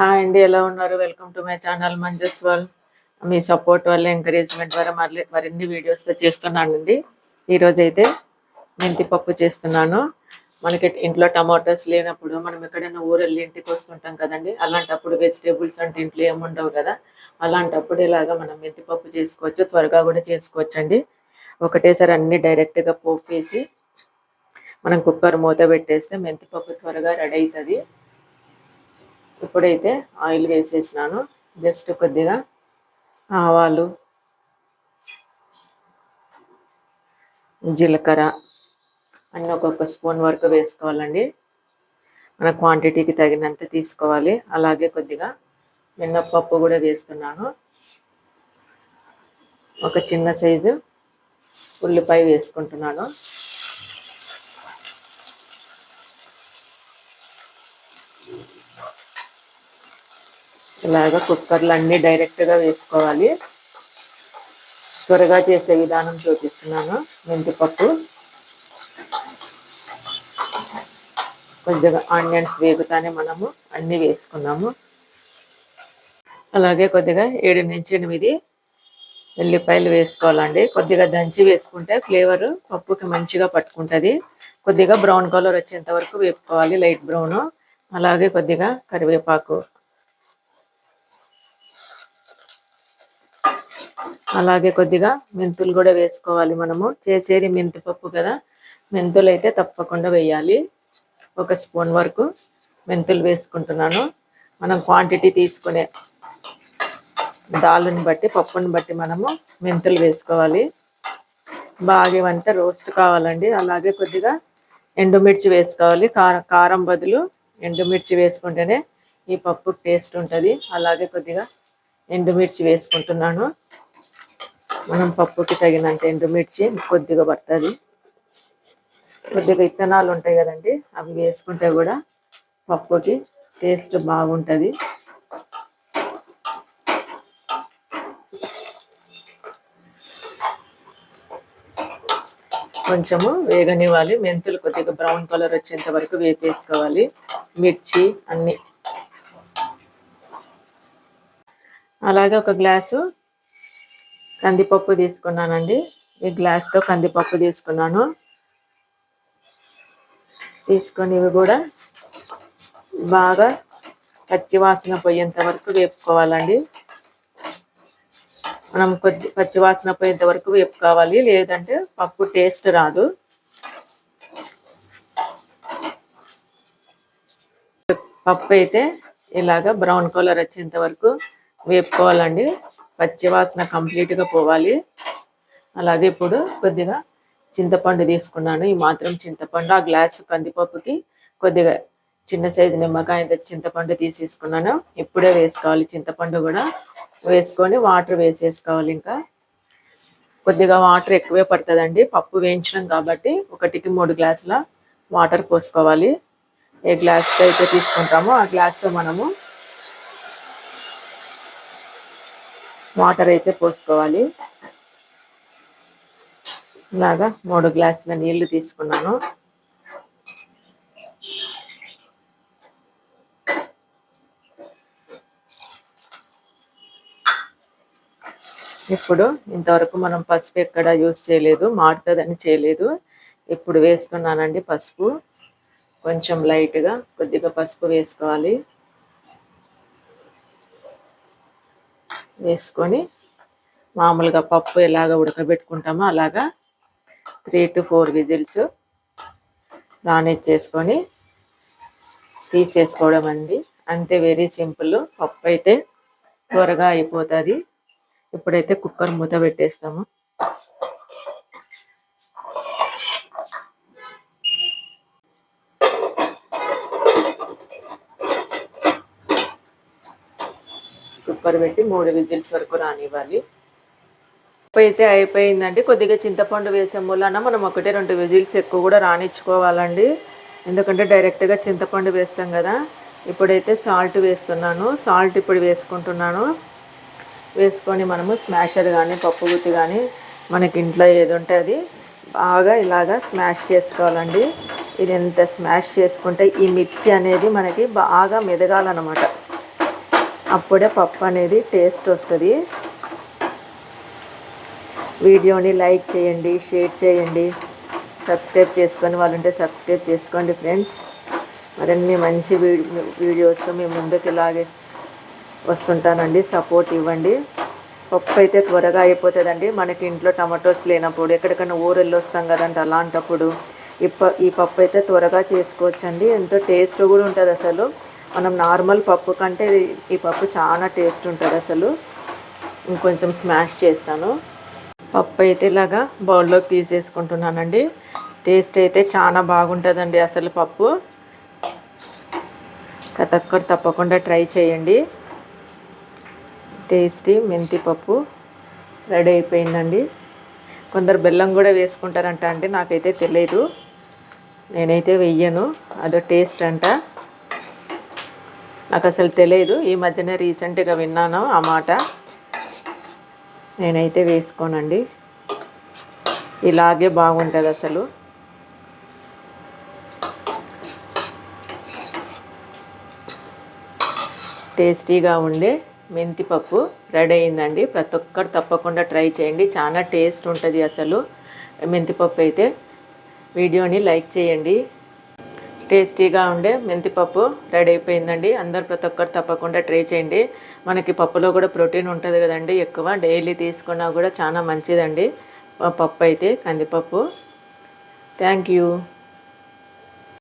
Hi అండి ఎలా ఉన్నారు? Welcome to my channel Manju's wall me support వల్ల ఎంకరేజ్మెంట్ ద్వారా మళ్ళీ మరిన్ని వీడియోస్తో చేస్తున్నానండి. ఈరోజు అయితే మెంతి పప్పు చేస్తున్నాను. మనకి ఇంట్లో టమాటోస్ లేనప్పుడు మనం ఎక్కడైనా ఊరెళ్ళి ఇంటికి వస్తుంటాం కదండి. అలాంటప్పుడు వెజిటేబుల్స్ అంటే ఇంట్లో ఏముండవు కదా. అలాంటప్పుడు ఇలాగా మనం మెంతి పప్పు చేసుకోవచ్చు త్వరగా కూడా చేసుకోవచ్చు అండి ఒకటేసారి అన్ని డైరెక్ట్గా పోపు వేసి మనం కుక్కర్ మూత పెట్టేస్తే మెంతి పప్పు త్వరగా రెడీ అవుతుంది. ఇప్పుడైతే ఆయిల్ వేసేసినాను. జస్ట్ కొద్దిగా ఆవాలు జీలకర్ర అన్నీ ఒక్కొక్క స్పూన్ వరకు వేసుకోవాలండి. మన క్వాంటిటీకి తగినంత తీసుకోవాలి. అలాగే కొద్దిగా మినప్పప్పు కూడా వేస్తున్నాను. ఒక చిన్న సైజు ఉల్లిపాయ వేసుకుంటున్నాను. ఇలాగ కుక్కర్లు అన్నీ డైరెక్ట్గా వేసుకోవాలి. త్వరగా చేసే విధానం చూపిస్తున్నాను మెంతిపప్పు. కొద్దిగా ఆనియన్స్ వేగుతానే మనము అన్నీ వేసుకున్నాము. అలాగే కొద్దిగా ఏడు నుంచి ఎనిమిది ఎల్లిపాయలు వేసుకోవాలండి. కొద్దిగా దంచి వేసుకుంటే ఫ్లేవర్ పప్పుకి మంచిగా పట్టుకుంటుంది. కొద్దిగా బ్రౌన్ కలర్ వచ్చేంత వరకు వేపుకోవాలి లైట్ బ్రౌన్ అలాగే కొద్దిగా కరివేపాకు అలాగే కొద్దిగా మెంతులు కూడా వేసుకోవాలి మనము. చేసేది మెంతిపప్పు కదా. మెంతులు అయితే తప్పకుండా వేయాలి. ఒక స్పూన్ వరకు మెంతులు వేసుకుంటున్నాను. మనం క్వాంటిటీ తీసుకునే దాలుని బట్టి పప్పుని బట్టి మనము మెంతులు వేసుకోవాలి. బాగా ఇవంతా రోస్ట్ కావాలండి. అలాగే కొద్దిగా ఎండుమిర్చి వేసుకోవాలి. కారం కారం బదులు ఎండుమిర్చి వేసుకుంటేనే ఈ పప్పు టేస్ట్ ఉంటుంది. అలాగే కొద్దిగా ఎండుమిర్చి వేసుకుంటున్నాను. మనం పప్పుకి తగినంత ఎండుమిర్చి కొద్దిగా పడుతుంది. కొద్దిగా ఇత్తనాలు ఉంటాయి కదండి అవి వేసుకుంటే కూడా పప్పుకి టేస్ట్ బాగుంటుంది. కొంచెము వేగనివ్వాలి మెంతులు కొద్దిగా బ్రౌన్ కలర్ వచ్చేంత వరకు వేపేసుకోవాలి. మిర్చి అన్ని. అలాగే ఒక గ్లాసు కందిపప్పు తీసుకున్నానండి. ఈ గ్లాస్తో కందిపప్పు తీసుకున్నాను. తీసుకొని ఇవి కూడా బాగా పచ్చివాసన పోయేంత వరకు వేపుకోవాలండి. మనం కొద్ది పచ్చివాసన పోయేంత వరకు వేపుకోవాలి. లేదంటే పప్పు టేస్ట్ రాదు. పప్పు అయితే ఇలాగ బ్రౌన్ కలర్ వచ్చేంత వరకు వేపుకోవాలండి. పచ్చివాసన కంప్లీట్గా పోవాలి. అలాగే ఇప్పుడు కొద్దిగా చింతపండు తీసుకున్నాను. ఈ మాత్రం చింతపండు ఆ గ్లాసు కందిపప్పుకి కొద్దిగా చిన్న సైజు నిమ్మకాయ చింతపండు తీసేసుకున్నాను. ఇప్పుడే వేసుకోవాలి. చింతపండు కూడా వేసుకొని వాటర్ వేసేసుకోవాలి ఇంకా. కొద్దిగా వాటర్ ఎక్కువే పడుతుందండి. పప్పు వేయించడం కాబట్టి ఒకటికి మూడు గ్లాసుల వాటర్ పోసుకోవాలి. ఏ గ్లాస్తో అయితే తీసుకుంటామో ఆ గ్లాస్తో మనము వాటర్ అయితే పోసుకోవాలి. ఇలాగా మూడు గ్లాసుల నీళ్ళు తీసుకున్నాను. ఇప్పుడు ఇంతవరకు మనం పసుపు ఎక్కడ యూస్ చేయలేదు మాడుతుందని చేయలేదు. ఇప్పుడు వేస్తున్నానండి పసుపు. కొంచెం లైట్గా కొద్దిగా పసుపు వేసుకోవాలి. వేసుకొని మామూలుగా పప్పు ఎలాగ ఉడకబెట్టుకుంటామో అలాగా త్రీ టు ఫోర్ విజిల్స్ రానిచ్చేసుకొని తీసేసుకోవడం అండి. అంతే వెరీ సింపుల్. పప్పు అయితే త్వరగా అయిపోతుంది. ఇప్పుడైతే కుక్కర్ మూత పెట్టేస్తాము. కుక్కర్ పెట్టి మూడు విజిల్స్ వరకు రానివ్వాలి. అయితే అయిపోయిందండి. కొద్దిగా చింతపండు వేసే మూలన మనం ఒకటే రెండు విజిల్స్ ఎక్కువ కూడా రానిచ్చుకోవాలండి ఎందుకంటే డైరెక్ట్గా చింతపండు వేస్తాం కదా. ఇప్పుడైతే సాల్ట్ వేస్తున్నాను. సాల్ట్ ఇప్పుడు వేసుకుంటున్నాను. వేసుకొని మనము స్మాషర్ కానీ పప్పు గుత్తి కానీ మనకి ఇంట్లో ఏది ఉంటే అది బాగా ఇలాగా స్మాష్ చేసుకోవాలండి. ఇది ఎంత స్మాష్ చేసుకుంటే ఈ మిర్చి అనేది మనకి బాగా మెదగాలన్నమాట. అప్పుడే పప్పు అనేది టేస్ట్ వస్తుంది. వీడియోని లైక్ చేయండి షేర్ చేయండి సబ్స్క్రైబ్ చేసుకొని వాళ్ళు ఉంటే సబ్స్క్రైబ్ చేసుకోండి ఫ్రెండ్స్. మరిన్ని మంచి వీడియోస్తో మేము ముందుకు ఇలాగే వస్తుంటానండి. సపోర్ట్ ఇవ్వండి. పప్పు అయితే త్వరగా అయిపోతుందండి. మనకి ఇంట్లో టమాటోస్ లేనప్పుడు ఎక్కడికైనా ఊరెళ్ళి వస్తాం కదండి అలాంటప్పుడు. ఈ ప ఈ పప్పు అయితే త్వరగా చేసుకోవచ్చండి. ఎంతో టేస్ట్ కూడా ఉంటుంది అసలు మనం నార్మల్ పప్పు కంటే ఈ పప్పు చాలా టేస్ట్ ఉంటుంది అసలు. ఇంకొంచెం స్మాష్ చేస్తాను. పప్పు అయితే ఇలాగా బౌల్లోకి తీసేసుకుంటున్నానండి. టేస్ట్ అయితే చాలా బాగుంటుందండి అసలు పప్పు. ప్రతి ఒక్కరు తప్పకుండా ట్రై చేయండి. టేస్టీ మెంతి పప్పు రెడీ అయిపోయిందండి. కొందరు బెల్లం కూడా వేసుకుంటారంట అంటే నాకైతే తెలియదు నేనైతే వెయ్యను అదో టేస్ట్ అంట. నాకు అసలు తెలియదు ఈ మధ్యనే రీసెంట్గా విన్నాను ఆ మాట. నేనైతే వేసుకోనండి. ఇలాగే బాగుంటుంది అసలు టేస్టీగా ఉండే మెంతిపప్పు రెడీ అయిందండి. ప్రతి ఒక్కరు తప్పకుండా ట్రై చేయండి. చాలా టేస్ట్ ఉంటుంది అసలు మెంతిపప్పు అయితే. వీడియోని లైక్ చేయండి. టేస్టీగా ఉండే మెంతిపప్పు రెడీ అయిపోయిందండి. అందరు ప్రతి ఒక్కరు తప్పకుండా ట్రై చేయండి. మనకి పప్పులో కూడా ప్రోటీన్ ఉంటుంది కదండి. ఎక్కువ డైలీ తీసుకున్నా కూడా చాలా మంచిదండి. పప్పు అయితే కందిపప్పు. Thank you.